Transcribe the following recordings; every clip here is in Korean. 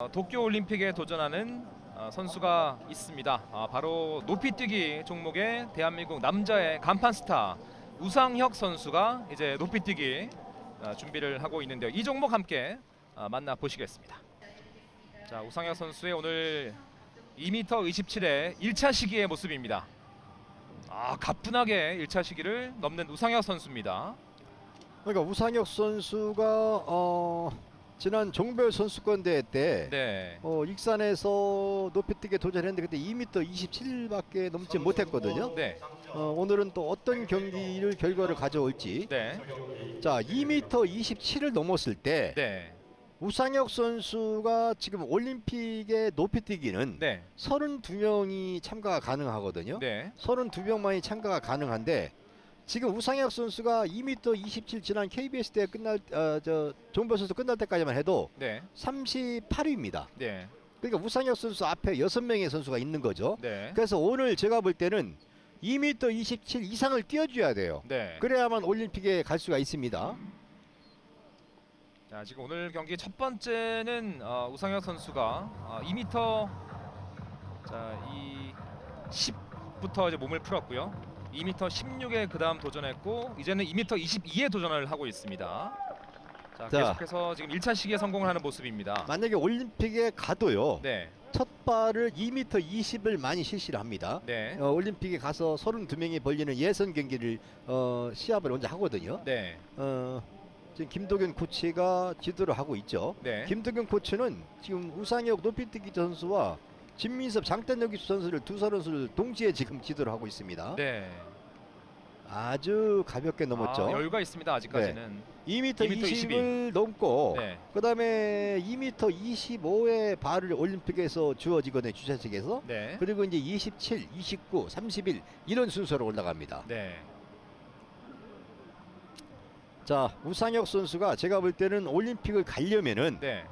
어, 도쿄 올림픽에 도전하는 어, 선수가 있습니다. 아, 바로 높이뛰기 종목의 대한민국 남자의 간판 스타 우상혁 선수가 이제 높이뛰기 어, 준비를 하고 있는데요. 이 종목 함께 어, 만나 보시겠습니다. 자, 우상혁 선수의 오늘 2m 27의 1차 시기의 모습입니다. 아, 가뿐하게 1차 시기를 넘는 우상혁 선수입니다. 그러니까 우상혁 선수가 어, 지난 종별 선수권 대회 때 네. 어, 익산에서 높이뛰기 도전했는데 그때 2m 27밖에 넘지 못했거든요. 네. 어, 오늘은 또 어떤 경기를 결과를 가져올지. 네. 자, 2m 27을 넘었을 때 네. 우상혁 선수가 지금 올림픽의 높이뛰기는 네. 32명이 참가가 가능하거든요. 네. 32명만이 참가가 가능한데 지금 우상혁 선수가 2m 27 지난 KBS 대 끝날 어, 저 종별 선수 끝날 때까지만 해도 네. 38위입니다. 네. 그러니까 우상혁 선수 앞에 6명의 선수가 있는 거죠. 네. 그래서 오늘 제가 볼 때는 2m 27 이상을 뛰어줘야 돼요. 네. 그래야만 올림픽에 갈 수가 있습니다. 자 지금 오늘 경기 첫 번째는 어, 우상혁 선수가 어, 2m 자 이 10부터 이제 몸을 풀었고요. 2m 16에 그다음 도전했고 이제는 2m 22에 도전을 하고 있습니다. 자, 자. 계속해서 지금 1차 시기에 성공을 하는 모습입니다. 만약에 올림픽에 가도요. 네. 첫 발을 2m 20을 많이 실시를 합니다. 네. 어, 올림픽에 가서 32명이 벌리는 예선 경기를 어, 시합을 먼저 하거든요. 네. 어, 지금 김도균 코치가 지도를 하고 있죠. 네. 김도균 코치는 지금 우상혁 높이뛰기 선수와 진민섭 장단혁 선수를 두 선수를 동시에 지금 지도를 하고 있습니다. 네. 아주 가볍게 넘었죠. 아, 여유가 있습니다. 아직까지는. 2m 2m 20을 넘고 네. 그다음에 2m 25의 발을 올림픽에서 주어지거든요. 주최측에서. 네. 그리고 이제 27, 29, 31 이런 순서로 올라갑니다. 네. 자, 우상혁 선수가 제가 볼 때는 올림픽을 가려면은 네.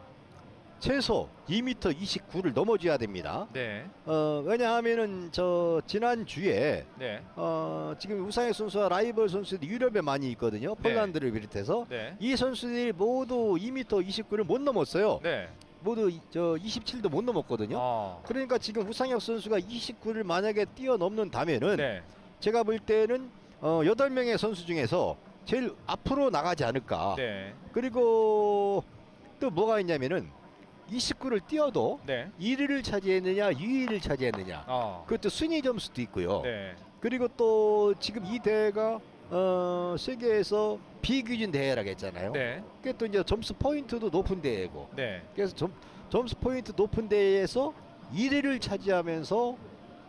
최소 2m 29를 넘어줘야 됩니다. 네. 어, 왜냐하면은 저 지난 주에 네. 어, 지금 우상혁 선수와 라이벌 선수들이 유럽에 많이 있거든요. 네. 폴란드를 비롯해서 네. 이 선수들이 모두 2m 29를 못 넘었어요. 네. 모두 이- 저 27도 못 넘었거든요. 아. 그러니까 지금 우상혁 선수가 29를 만약에 뛰어넘는다면은 네. 제가 볼 때는 어, 8명의 선수 중에서 제일 앞으로 나가지 않을까. 네. 그리고 또 뭐가 있냐면은 29를 뛰어도 네. 1위를 차지했느냐 2위를 차지했느냐 아. 그것도 순위 점수도 있고요. 네. 그리고 또 지금 이 대회가 어, 세계에서 비규진 대회라고 했잖아요. 네. 그게 또 이제 점수 포인트도 높은 대회고 네. 그래서 점, 점수 포인트 높은 대회에서 1위를 차지하면서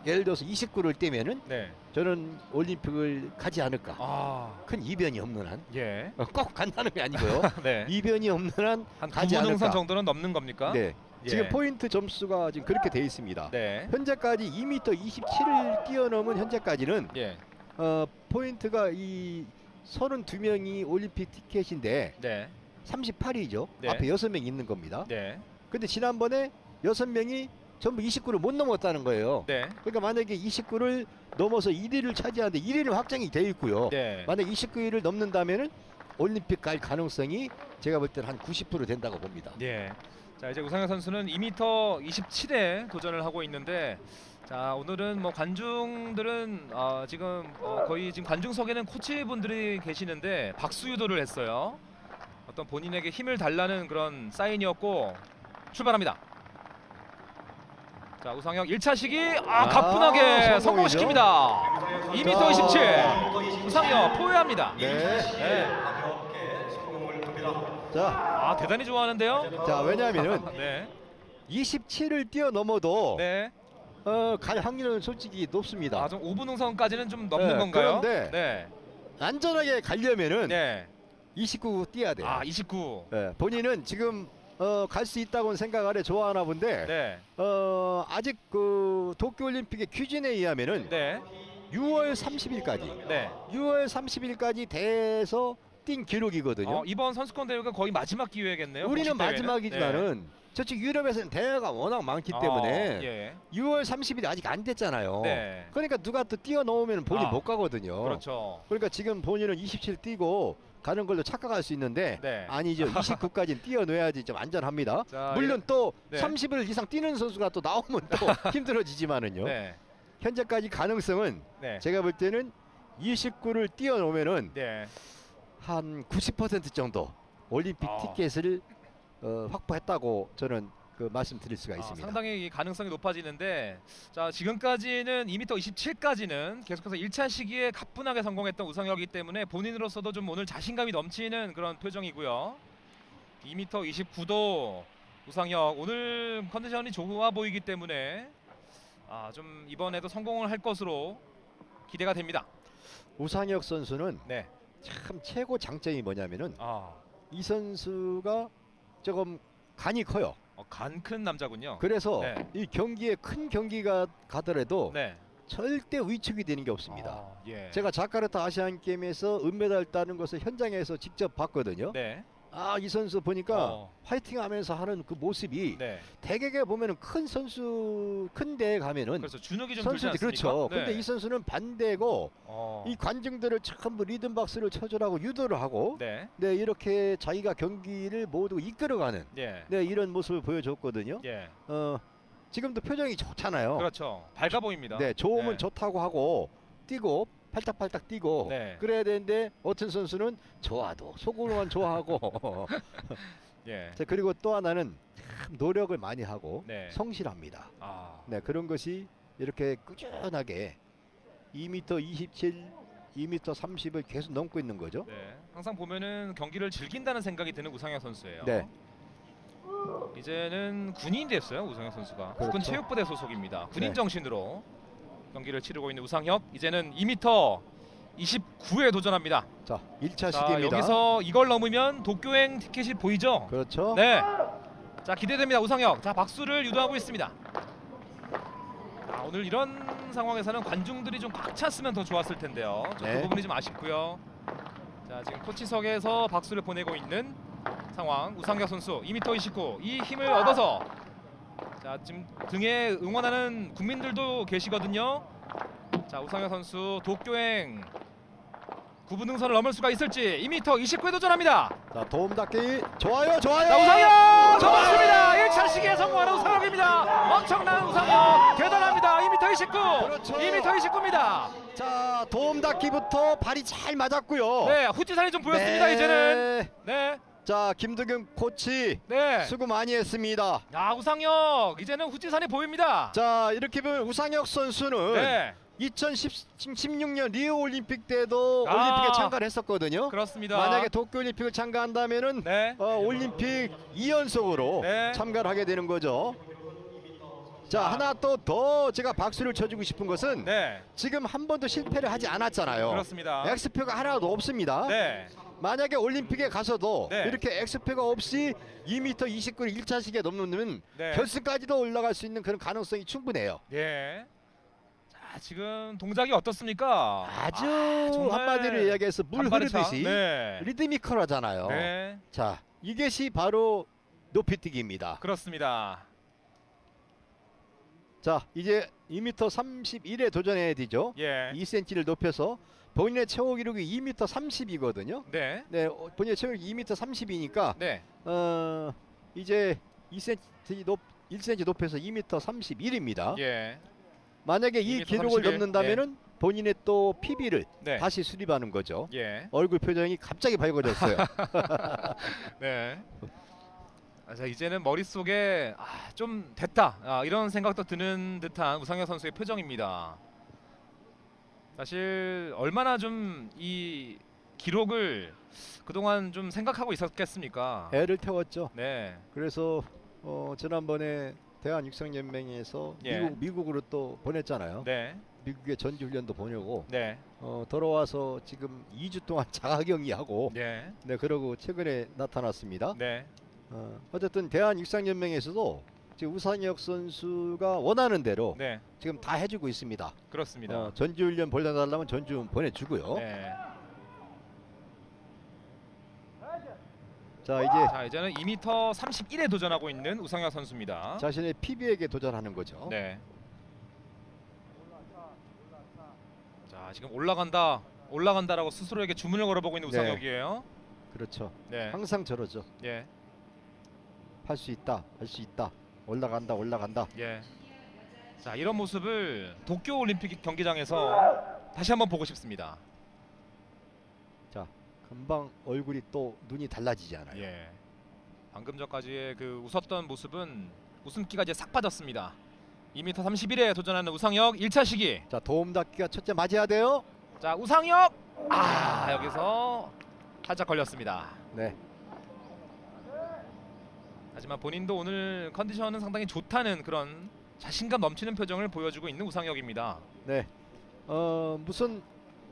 예를 들어서 29를 뛰면은 네. 저는 올림픽을 가지 않을까. 아. 큰 이변이 없는 한. 예. 어, 꼭 간다는 게 아니고요. 네. 이변이 없는 한 한 가지 않을까. 정도는 넘는 겁니까? 네. 예. 지금 포인트 점수가 지금 그렇게 돼 있습니다. 네. 현재까지 2m 27을 뛰어넘은 현재까지는 예. 어, 포인트가 이 32명이 올림픽 티켓인데 네. 38위죠. 네. 앞에 6명 있는 겁니다. 네. 근데 지난번에 6명이 전부 29를 못 넘었다는 거예요. 네. 그러니까 만약에 29를 넘어서 1위를 차지하는데 1위는 확정이 돼 있고요. 네. 만약 29위를 넘는다면은 올림픽 갈 가능성이 제가 볼 때는 한 90% 된다고 봅니다. 예. 자, 이제 우상현 선수는 2m 27에 도전을 하고 있는데 자, 오늘은 뭐 관중들은 어, 지금 어, 거의 지금 관중석에는 코치분들이 계시는데 박수 유도를 했어요. 어떤 본인에게 힘을 달라는 그런 사인이었고 출발합니다. 자, 우상혁 1차 시기 아, 아, 가뿐하게 성공이죠. 성공시킵니다. 2m 27. 우상혁 포회합니다. 네. 네. 자, 아, 대단히 좋아하는데요. 자 왜냐하면은 네. 27을 뛰어넘어도 네. 어, 갈 확률은 솔직히 높습니다. 아, 좀 5분 응선까지는 좀 넘는 네, 건가요? 그런데 네. 안전하게 가려면은 네. 29 뛰어야 돼요. 아, 29. 예, 본인은 지금 어, 갈 수 있다고 생각을 해 좋아하나 본데 네. 어, 아직 그 도쿄올림픽의 규진에 의하면은 네. 6월 30일까지 네. 6월 30일까지 대회에서 뛴 기록이거든요. 어, 이번 선수권 대회가 거의 마지막 기회겠네요. 우리는 대회는. 마지막이지만은 저쪽 유럽에서는 대회가 워낙 많기 네. 때문에 어, 예. 6월 30일이 아직 안 됐잖아요. 네. 그러니까 누가 또 뛰어넘으면 본인 아, 못 가거든요. 그렇죠. 그러니까 지금 본인은 27 뛰고 가는 걸로 착각할 수 있는데 네. 아니죠. 29까지는 뛰어내야지 좀 안전합니다. 자, 물론 또 네. 30을 이상 뛰는 선수가 또 나오면 또 힘들어지지만은요. 네. 현재까지 가능성은 네. 제가 볼 때는 29를 뛰어넘으면은 네. 한90% 정도 올림픽 아. 티켓을 어, 확보했다고 저는 그 말씀드릴 수가 아, 있습니다. 상당히 이 가능성이 높아지는데 자 지금까지는 2m 27까지는 계속해서 1차 시기에 가뿐하게 성공했던 우상혁이기 때문에 본인으로서도 좀 오늘 자신감이 넘치는 그런 표정이고요. 2m 29도 우상혁 오늘 컨디션이 좋아 보이기 때문에 아, 좀 이번에도 성공을 할 것으로 기대가 됩니다. 우상혁 선수는 네. 참 최고 장점이 뭐냐면은 아, 이 선수가 조금 간이 커요. 어, 간큰 남자군요. 그래서 네. 이 경기에 큰 경기가 가더라도 네. 절대 위축이 되는 게 없습니다. 아, 예. 제가 자카르타 아시안 게임에서 은메달 따는 것을 현장에서 직접 봤거든요. 네. 아 이 선수 보니까 어. 화이팅 하면서 하는 그 모습이 네. 대개가 보면은 큰 선수 큰 데에 가면은 그래서 주눅이 좀 들지 선수들 않습니까? 그렇죠. 네. 근데 이 선수는 반대고 어. 이 관중들을 전부 리듬 박스를 쳐주라고 유도를 하고 네. 네 이렇게 자기가 경기를 모두 이끌어가는 예. 네 이런 모습을 보여줬거든요. 예. 어 지금도 표정이 좋잖아요. 그렇죠. 밝아 보입니다. 네 좋으면 네. 좋다고 하고 뛰고 팔딱팔딱 뛰고 네. 그래야 되는데 어떤 선수는 좋아도 속으로만 좋아하고 예. 자, 그리고 또 하나는 참 노력을 많이 하고 네. 성실합니다. 아. 네 그런 것이 이렇게 꾸준하게 2m 27, 2m 30을 계속 넘고 있는 거죠. 네. 항상 보면은 경기를 즐긴다는 생각이 드는 우상혁 선수예요. 네. 이제는 군인이 됐어요. 우상혁 선수가. 그렇죠. 국군 체육부대 소속입니다. 군인 네. 정신으로 경기를 치르고 있는 우상혁. 이제는 2m 29에 도전합니다. 자 1차 자, 시기입니다. 여기서 이걸 넘으면 도쿄행 티켓이 보이죠? 그렇죠. 네. 자 기대됩니다 우상혁. 자 박수를 유도하고 있습니다. 아, 오늘 이런 상황에서는 관중들이 좀 꽉 찼으면 더 좋았을 텐데요. 좀 네. 그 부분이 좀 아쉽고요. 자 지금 코치석에서 박수를 보내고 있는 상황. 우상혁 선수 2m 29. 이 힘을 얻어서 자 지금 등에 응원하는 국민들도 계시거든요. 자 우상혁 선수 도쿄행 9분 등선을 넘을 수가 있을지 2m 29에 도전합니다. 자 도움 닫기 좋아요 좋아요. 자 우상혁 넘었습니다. 1차 시기에 성공하는 우상혁입니다. 엄청난 우상혁 대단합니다. 2m 29. 그렇죠. 2m 29입니다. 자 도움 닫기부터 발이 잘 맞았고요. 네 후지산이 좀 보였습니다. 네. 이제는 네. 자 김두경 코치 네. 수고 많이 했습니다. 야 우상혁 이제는 후지산이 보입니다. 자 이렇게 보면 우상혁 선수는 네 2016년 리우 올림픽 때도 아. 올림픽에 참가를 했었거든요. 그렇습니다. 만약에 도쿄 올림픽을 참가한다면은 네. 어, 올림픽 2연속으로 네. 참가를 하게 되는 거죠. 자 하나 또 더 제가 박수를 쳐주고 싶은 것은 네 지금 한 번도 실패를 하지 않았잖아요. 그렇습니다. X표가 하나도 없습니다. 네. 만약에 올림픽에 가서도 네. 이렇게 X표가 없이 2m 29를 1차 시기에 넘는 네. 결승까지도 올라갈 수 있는 그런 가능성이 충분해요. 예. 자 지금 동작이 어떻습니까? 아주 아, 정말 한마디로 이야기해서 물 간발의. 흐르듯이 네. 리드미컬하잖아요. 네. 자 이것이 바로 높이뛰기입니다. 그렇습니다. 자 이제 2m 31에 도전해야 되죠. 예. 2cm를 높여서 본인의 최고 기록이 2m 30이거든요. 네. 네, 어, 본인의 최고 기록이 2m 30이니까 네. 어 이제 2cm 높 1cm 높여서 2m 31입니다. 예. 만약에 이 2m 기록을 31, 넘는다면은 본인의 또 PB를 네. 다시 수립하는 거죠. 예. 얼굴 표정이 갑자기 밝아졌어요. 네. 아, 자 이제는 머릿속에 아, 좀 됐다 아, 이런 생각도 드는 듯한 우상혁 선수의 표정입니다. 사실 얼마나 좀 이 기록을 그동안 좀 생각하고 있었겠습니까? 애를 태웠죠. 네. 그래서 어, 지난번에 대한 육상연맹에서 예. 미국 미국으로 또 보냈잖아요. 네. 미국의 전지 훈련도 보내고 네. 어, 돌아와서 지금 2주 동안 자가격리하고 네. 네 그러고 최근에 나타났습니다. 네. 어, 어쨌든 대한 육상연맹에서도 지금 우상혁 선수가 원하는 대로 네. 지금 다 해주고 있습니다. 그렇습니다. 어, 전지 훈련 보내달라면 전지 보내주고요. 네. 자 이제 자 이제는 2m 31에 도전하고 있는 우상혁 선수입니다. 자신의 PB에게 도전하는 거죠. 네. 자 지금 올라간다. 올라간다라고 스스로에게 주문을 걸어보고 있는 네. 우상혁이에요. 그렇죠. 네. 항상 저러죠. 예. 할 수 있다. 할 수 있다. 올라간다. 올라간다. 예. 자 이런 모습을 도쿄 올림픽 경기장에서 다시 한번 보고 싶습니다. 금방 얼굴이 또 눈이 달라지지 않아요. 예. 방금 전까지의 그 웃었던 모습은 웃음기가 이제 싹 빠졌습니다. 2m 31에 도전하는 우상혁 1차 시기. 자 도움 닫기가 첫째 맞아야 돼요. 자 우상혁 아 여기서 살짝 걸렸습니다. 네. 하지만 본인도 오늘 컨디션은 상당히 좋다는 그런 자신감 넘치는 표정을 보여주고 있는 우상혁입니다. 네. 어 무슨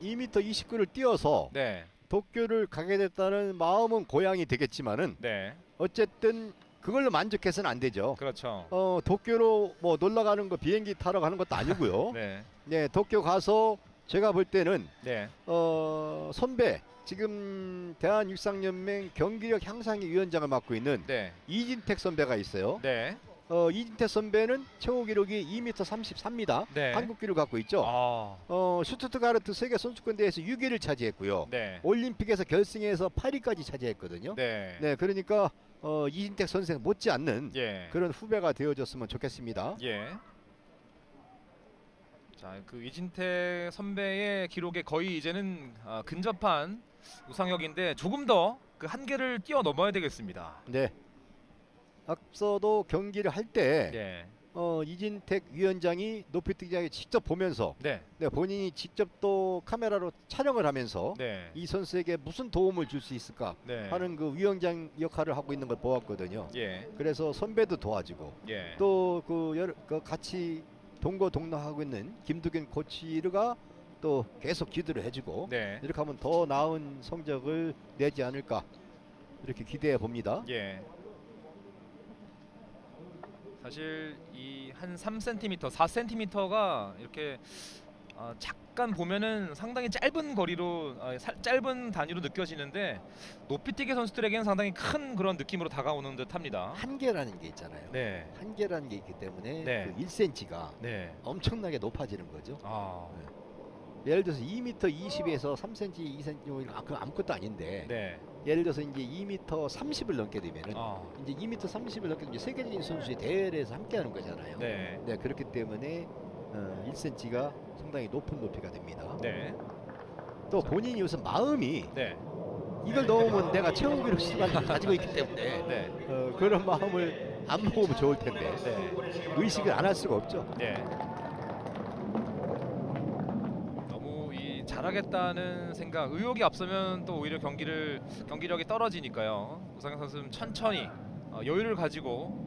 2m 29를 뛰어서 네, 도쿄를 가게 됐다는 마음은 고향이 되겠지만은 네, 어쨌든 그걸로 만족해서는 안 되죠. 그렇죠. 어 도쿄로 뭐 놀러 가는 거 비행기 타러 가는 것도 아니고요. 네. 네, 도쿄 가서 제가 볼 때는 네, 어 선배 지금 대한육상연맹 경기력 향상위 위원장을 맡고 있는 네, 이진택 선배가 있어요. 네, 어 이진택 선배는 최고 기록이 2m 33입니다. 네. 한국 기록 갖고 있죠. 아, 어 슈투트가르트 세계 선수권 대회에서 6위를 차지했고요. 네, 올림픽에서 결승에서 8위까지 차지했거든요. 네, 네, 그러니까 어, 이진택 선생 못지않는 예, 그런 후배가 되어줬으면 좋겠습니다. 예. 자, 그 이진택 선배의 기록에 거의 이제는 아, 근접한 우상혁인데 조금 더 그 한계를 뛰어넘어야 되겠습니다. 네. 앞서도 경기를 할때 네, 어, 이진택 위원장이 높이 뛰기장에 직접 보면서 네, 네, 본인이 직접 또 카메라로 촬영을 하면서 네, 이 선수에게 무슨 도움을 줄 수 있을까 네, 하는 그 위원장 역할을 하고 있는 걸 보았거든요. 예, 그래서 선배도 도와주고 예, 또그 그 같이 동거 동락하고 있는 김두균 코치가 또 계속 기도를 해주고 네, 이렇게 하면 더 나은 성적을 내지 않을까 이렇게 기대해 봅니다. 예. 사실 이 한 3cm, 4cm가 이렇게 어, 잠깐 보면은 상당히 짧은 거리로 어, 살- 짧은 단위로 느껴지는데 높이 뛰기 선수들에게는 상당히 큰 그런 느낌으로 다가오는 듯합니다. 한계라는 게 있잖아요. 네, 한계라는 게 있기 때문에 네. 그 1cm가 네, 엄청나게 높아지는 거죠. 아, 예를 들어서 2m 20에서 3cm, 2cm 아, 그 아무것도 아닌데 네, 예를 들어서 이제 2m 30을 넘게 되면은 아, 이제 2m 30을 넘게 되면 세계적인 선수의 대회에서 함께하는 거잖아요. 네, 네, 그렇기 때문에 어, 1cm가 상당히 높은 높이가 됩니다. 네, 또 본인이 우선 마음이 네, 이걸 넣으면 내가 최고 기록 시간을 가지고 있기 때문에 네, 어, 그런 마음을 안 먹으면 좋을 텐데 네. 의식을 안 할 수가 없죠. 네. 너무 이 잘하겠다는 생각, 의욕이 앞서면 또 오히려 경기를 경기력이 떨어지니까요. 우상현 선수는 천천히 어, 여유를 가지고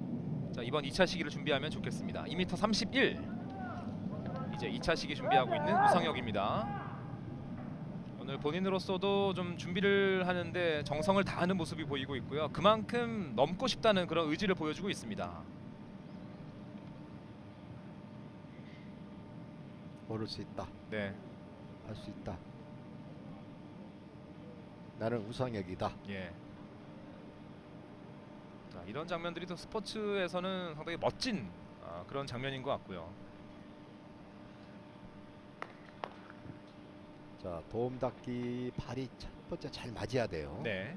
자, 이번 2차 시기를 준비하면 좋겠습니다. 2m 31 이제 2차 시기 준비하고 있는 우상혁입니다. 오늘 본인으로서도 좀 준비를 하는데 정성을 다하는 모습이 보이고 있고요. 그만큼 넘고 싶다는 그런 의지를 보여주고 있습니다. 모를 수 있다. 네, 할 수 있다. 나는 우상혁이다. 예. 자, 이런 장면들이 또 스포츠에서는 상당히 멋진 아, 그런 장면인 것 같고요. 자, 도움 닫기 발이 첫 번째 잘 맞아야 돼요. 네,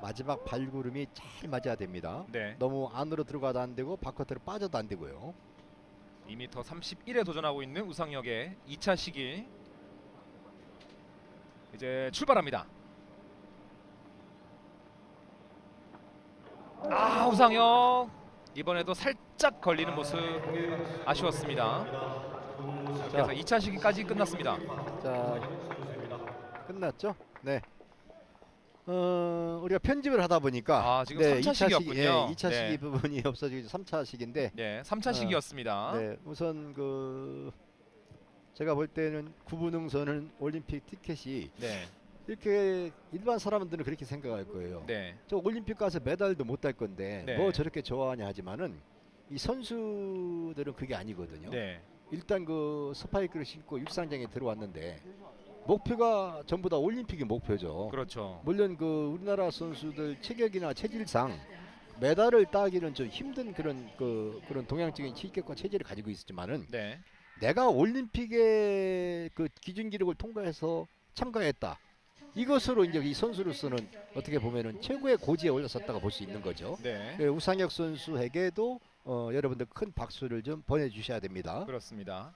마지막 발구름이 잘 맞아야 됩니다. 네. 너무 안으로 들어가도 안 되고 바깥으로 빠져도 안 되고요. 2m 31에 도전하고 있는 우상혁의 2차 시기 이제 출발합니다. 아 우상혁 이번에도 살짝 걸리는 모습 아쉬웠습니다. 그래서 2차 시기까지 끝났습니다. 자, 끝났죠? 네. 어, 우리가 편집을 하다 보니까 아, 지금 삼차 이차 시기였군요. 시기, 예, 2차 네. 시기 부분이 없어지고 3차 시기인데 네, 3차 어, 시기였습니다. 네, 우선 그 제가 볼 때는 구분응선은 올림픽 티켓이 네, 이렇게 일반 사람들은 그렇게 생각할 거예요. 네, 저 올림픽 가서 메달도 못 딸 건데 네. 뭐 저렇게 좋아하냐 하지만은 이 선수들은 그게 아니거든요. 네, 일단 그 스파이크를 신고 육상장에 들어왔는데 목표가 전부 다 올림픽이 목표죠. 그렇죠. 물론 그 우리나라 선수들 체격이나 체질상 메달을 따기는 좀 힘든 그런 그 그런 동양적인 실격과 체질을 가지고 있었지만은 네. 내가 올림픽의 그 기준 기록을 통과해서 참가했다. 이것으로 이제 이 선수로서는 어떻게 보면은 최고의 고지에 올랐었다가 볼 수 있는 거죠. 네. 예, 우상혁 선수에게도 어, 여러분들 큰 박수를 좀 보내주셔야 됩니다. 그렇습니다.